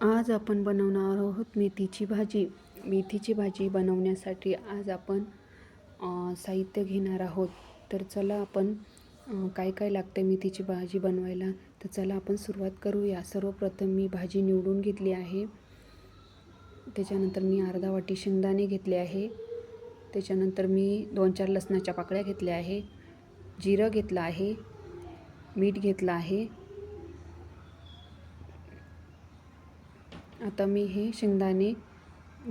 आज आपण बनवणार आहोत मेथीची भाजी. मेथीची भाजी बनवण्यासाठी आज आपण साहित्य घेणार आहोत. तर चला आपण काय काय लागतं मेथीची भाजी बनवायला? तर चला आपण सुरुवात करूया. सर्वप्रथम मी भाजी निवडून घेतली आहे. त्याच्यानंतर मी अर्धा वाटी शेंगदाणे घेतले आहे. त्याच्यानंतर मी दोन चार लसणाच्या पाकळ्या घेतल्या आहे. जिरं घेतलं आहे. मीठ घेतलं आहे. आता मी हे शेंगदाणे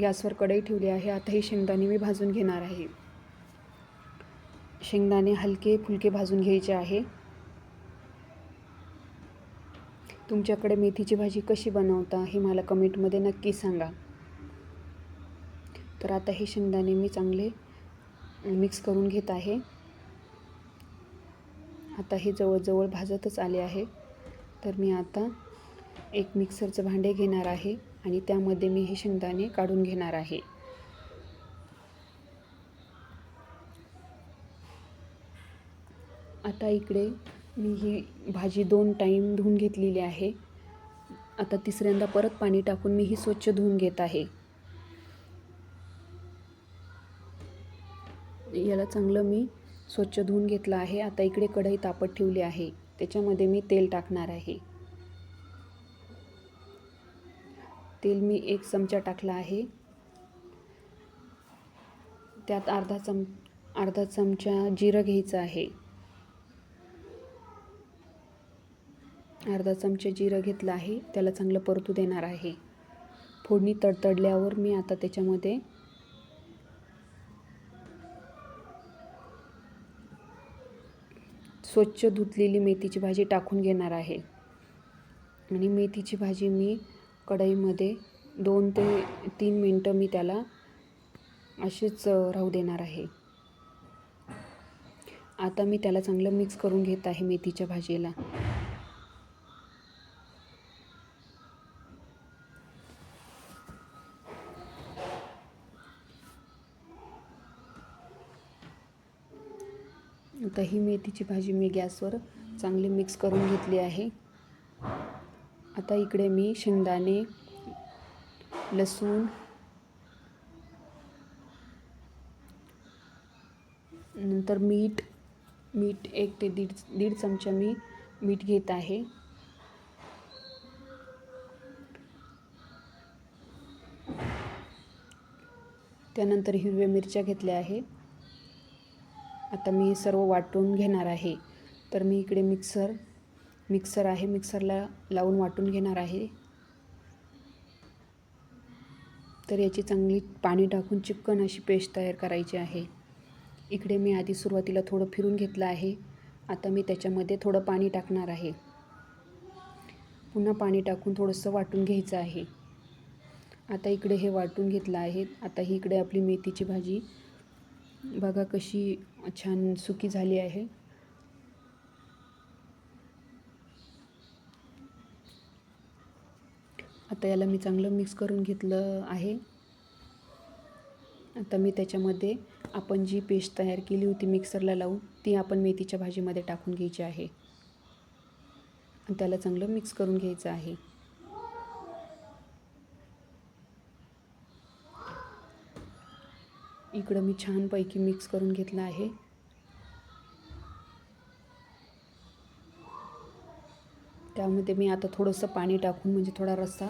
गॅसवर कढई ठेवली आहे. आता हे शेंगदाणे मी भाजून घेणार आहे. शेंगदाणे हलके फुलके भाजून घ्यायचे आहे. तुमच्याकडे मेथीची भाजी कशी बनवता हे मला कमेंटमध्ये नक्की सांगा. तर आता हे शेंगदाणे मी चांगले मिक्स करून घेत आहे. आता हे जवळजवळ भाजतच आले आहे. तर मी आता एक मिक्सरचं भांडे घेणार आहे. आणि त्यामध्ये मी हे शेंगदाणे काढून घेणार आहे. आता इकडे मी ही भाजी दोन टाईम धुवून घेतलेली आहे. आता तिसऱ्यांदा परत पाणी टाकून मी ही स्वच्छ धुवून घेत आहे. याला चांगलं मी स्वच्छ धुवून घेतलं आहे. आता इकडे कढई तापत ठेवली आहे. त्याच्यामध्ये मी तेल टाकणार आहे. तेल मी एक चमचा टाकला आहे. त्यात अर्धा चम अर्धा चमचा जिरं घ्यायचं आहे. अर्धा चमचा जिरं घेतलं आहे. त्याला चांगलं परतू देणार आहे. फोडणी तडतडल्यावर मी आता त्याच्यामध्ये स्वच्छ धुतलेली मेथीची भाजी टाकून घेणार आहे. आणि मेथीची भाजी मी कढईमध्ये दोन ते तीन मिनटं मी त्याला अशीच राहू देणार आहे. आता मी त्याला चांगलं मिक्स करून घेत आहे मेथीच्या भाजीला. आता ही मेथीची भाजी मी गॅसवर चांगली मिक्स करून घेतली आहे. आता इकडे मी शेंगदाणे लसूण नंतर मीठ मीठ एक ते दीड दीड चमचा मी मीठ घेत आहे. त्यानंतर हिरव्या मिरच्या घेतल्या आहे. आता मी सर्व वाटून घेणार आहे. तर मी इकडे मिक्सर मिक्सर आहे मिक्सरला लावून वाटून घेणार आहे. तर याची चांगली पाणी टाकून चिकन अशी पेस्ट तयार करायची आहे. इकडे मी आधी सुरुवातीला थोडं फिरून घेतलं आहे. आता मी त्याच्यामध्ये थोडं पाणी टाकणार आहे. पुन्हा पाणी टाकून थोडंसं वाटून घ्यायचं आहे. आता इकडे हे वाटून घेतलं आहे. आता ही इकडे आपली मेथीची भाजी. बघा कशी छान सुकी झाली आहे. आता याला मी चांगलं मिक्स करून घेतलं आहे. आता मी त्याच्यामध्ये आपण जी पेस्ट तयार केली होती मिक्सरला लावून ती आपण मेथीच्या भाजीमध्ये टाकून घ्यायची आहे. त्याला चांगलं मिक्स करून घ्यायचं आहे. इकडं मी छानपैकी मिक्स करून घेतलं आहे. त्यामध्ये मी आता थोडंसं पाणी टाकून म्हणजे थोडा रस्सा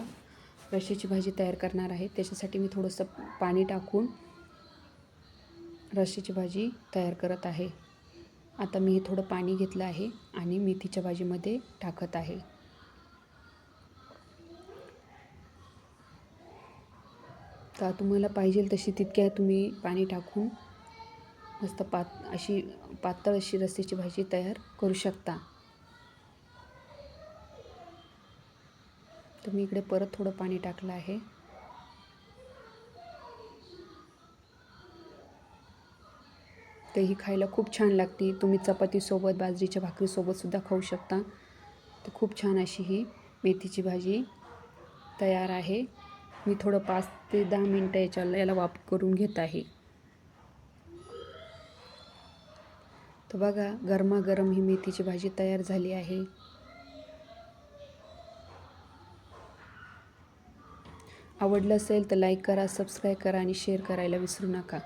रश्श्याची भाजी तयार करणार आहे. त्याच्यासाठी मी थोडंसं पाणी टाकून रश्श्याची भाजी तयार करत आहे. आता मी हे थोडं पाणी घेतलं आहे आणि मेथीच्या भाजीमध्ये टाकत आहे. तर तुम्हाला पाहिजे तशी तितक्या तुम्ही पाणी टाकून मस्त पात अशी पातळ अशी रस्स्याची भाजी तयार करू शकता. तर मी इकडे परत थोडं पाणी टाकलं आहे. तर ही खायला खूप छान लागते. तुम्ही चपातीसोबत बाजरीच्या भाकरीसोबतसुद्धा खाऊ शकता. तर खूप छान अशी ही मेथीची भाजी तयार आहे. मी थोडं पाच ते दहा मिनटं याच्याला याला वाप करून घेत आहे. तर बघा गरमागरम ही मेथीची भाजी तयार झाली आहे. आवडलं असेल तर लाईक करा सबस्क्राईब करा आणि शेअर करायला विसरू नका.